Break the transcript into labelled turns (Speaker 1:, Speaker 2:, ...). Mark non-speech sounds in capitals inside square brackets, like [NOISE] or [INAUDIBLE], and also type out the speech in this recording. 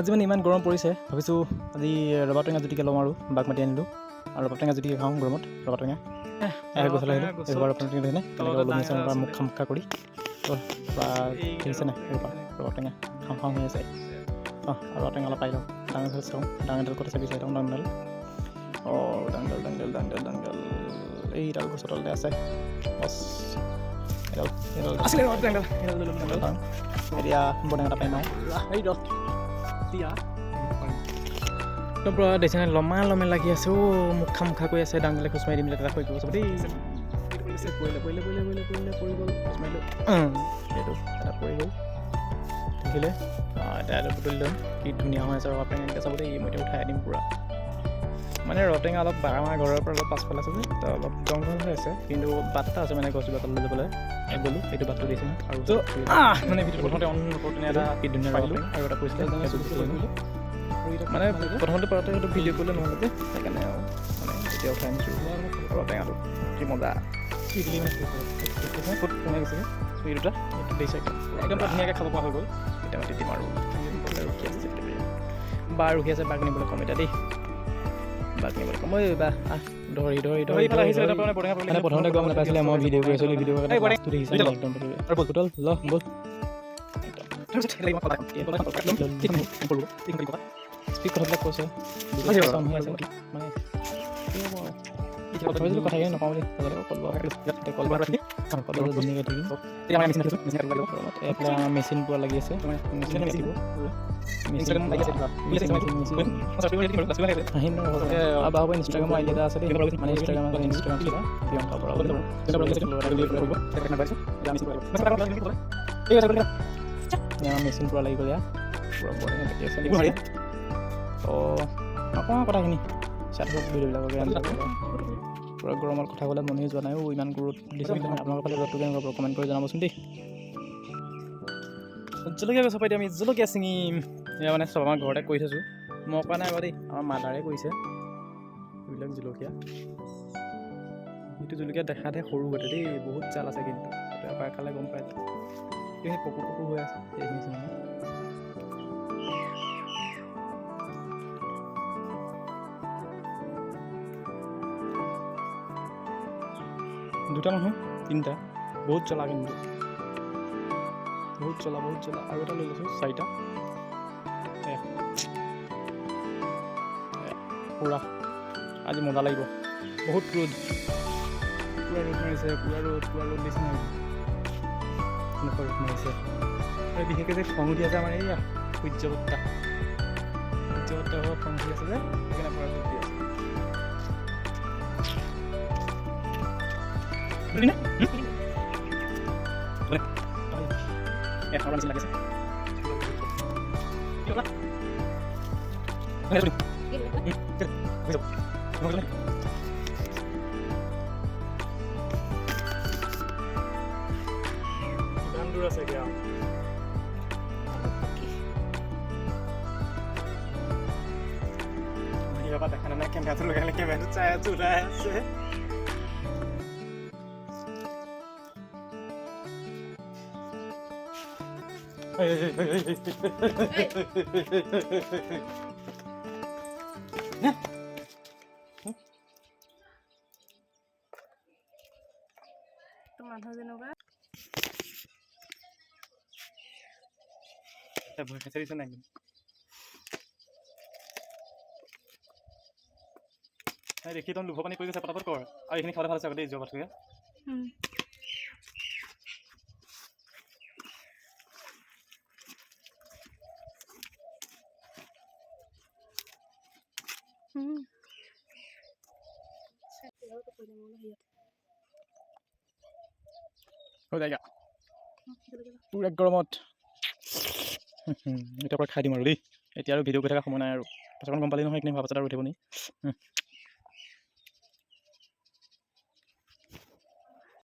Speaker 1: আজি মানে ইমান গৰম পৰিছে। ভাবিছোঁ আজি ৰবাব টেঙা জুতিকে ল'ম আৰু বাক মাতি আনিলোঁ। আৰু ৰবাব টেঙা জুতিকে খাওঁ গৰমত ৰবাব টেঙা এয়া গছলৈ আহিলোঁ এইবাৰ ৰবাব টেঙা তেনেকৈ ওলমি আছে পৰা মুখ খাম খা কৰি পূৰা দেখিছে নাই এইবাৰ ৰবাব টেঙা খাওঁ খাওঁ হৈ আছে। অঁ ৰবাব টেঙা অলপ পাই লওঁ। ডাঙৰ হৈ চাওঁ। ডাঙৰ এডাল ক'ত আছে বিচাৰি থাকোঁ ডাঙৰডাল অঁ ডাঙৰডাল ডাঙৰডাল ডাঙৰডাল ডাঙৰডাল এইডাল গছৰ তলতে আছে। বছ এডাল এডাল। আছিলে ৰবাব টেঙাডাল এডাল এডাল এতিয়া বটেঙা এটা পাই মাওঁ এই ৰ। পূৰা দেখিছেনে লমা লমে লাগি আছে অ' মুখা মুখা কৰি আছে ডাঙৰলৈ খোজ মাৰি দিম এটা গ'ল চব দেই পৰিলে পৰিলে পৰিলে পৰিলে পৰিলে পৰি গ'ল খোজ মাৰিলোঁ সেইটো এটা পৰি গ'ল দেখিলে এটা এটা বুটলি ল'ম কি ধুনীয়া হৈ আছে ৰবাব টেঙা এনেকৈ চাব দেই মই এতিয়া উঠাই দিম পূৰা মানে ৰবাব অলপ আমাৰ ঘৰৰ পৰা অলপ পাছফালে আছে যে তো অলপ জংঘল হৈ আছে। কিন্তু বাট এটা আছে মানে গছজোপা তললৈ যাবলৈ। গ'লোঁ সেইটো বাটটো দিছে। আৰু তো মানে ভিতৰত প্ৰথমতে অন নকৰোঁতে এটা কি ধুনীয়া পাৰিলোঁ আৰু এটা পৰিছিলে সেইটো মানে প্ৰথমতে পাৰোঁতে সেইটো ভিডিঅ' কৰিলে নহ'লে যে সেইকাৰণে আৰু মানে তেতিয়া উঠাই আনিছোঁ। ৰবাব টেঙাটো কি মজা। ফুট কমাই গৈছে এই দুটা। দিছে একদম ধুনীয়াকৈ খাব পৰা হৈ গ'ল। এতিয়া মাতি দিম আৰু। ৰখি ৰখি আছে বাঘ নিবলৈ কম এতিয়া দেই। বাঘ নিবলৈ কম ঐ বা আহ ধৰি ধৰি ধৰি মানে প্ৰথমতে গম নাপাইছিলে মই ভিডিঅ' কৰি আছিলোঁ ভিডিঅ' কৰি একদম বল বুটল ল বল স্পীড কথাবিলাক কৈছে মানে কথাখিনি নকওঁ বুলি মেচিন পূৰা লাগি আছে মেচিন লাগিব আহিম ন আৰু বাবু ইনষ্টাগ্ৰামৰ আইডি এটা আছে দেই মানে ইনষ্টাগ্ৰাম আছে ইনষ্টাগ্ৰাম কিবা প্ৰিয়ংকা বৰা বুলি আমাৰ মেচিন পূৰা লাগি গ'ল আৰু কথাখিনি চাই থাকক ভিডিঅ'বিলাকক পূৰা গৰমত কথা ক'লে মনে যোৱা নাই ইমান ৰ'দ দিছে আপোনালোকৰ ফালে ৰ'দটো কেনেকুৱা কমেণ্ট কৰি জনাবচোন দেই। জলকীয়া গছৰ পৰা এতিয়া আমি জলকীয়া ছিঙিম এয়া মানে চব আমাৰ ঘৰতে কৰি থৈছোঁ। মই কৰা নাই বাৰু দেই আমাৰ মাদাৰে কৰিছে। এইবিলাক জলকীয়া। এইটো জলকীয়া দেখাতহে সৰু হৈ দেই বহুত জাল আছে কিন্তু। এবাৰ খালে গম পাই যায় সেই পকু পকু হৈ আছে সেইখিনি। দুটা মানুহ, তিনিটা। বহুত জ্বলা কিন্তু। বহুত জ্বলা বহুত জ্বলা আৰু এটা লৈ লৈছোঁ, চাৰিটা। পুৰা। আজি মজা লাগিব। বহুত ৰ'দ। পূৰা ৰ'দ মাৰিছে, পূৰা ৰ'দ পূৰা ৰ'দ দিছে এনেকুৱা ৰ'দ মাৰিছে। আৰু বিশেষকৈ যে খং উঠি আছে আমাৰ এইয়া সূৰ্যবত্তা। সূৰ্যবত্তা খং উঠি আছে যে। বুঝলি না? আছে। গ্রাম বাবা দেখানো না ক্যামেরা তুলে গেলে ক্যামেরা
Speaker 2: চায়া চুরা
Speaker 1: ভয় খাচ্ছে না দেখি তখন লোভ পানী কৰি গৈছে পটাপট কৰ। আৰু এইখিনি খাবলৈ ভালো আছে আগতে যোৱা পাত হৈ [LAUGHS] [LAUGHS] পুৰা গৰমত এতিয়া পৰা খাই দিম আৰু দেই। এতিয়া আৰু ভিডিঅ' কৰি থকা সময় নাই আৰু। পাছত গম পালি নহয় এইখিনি পাছত আৰু উঠিব নি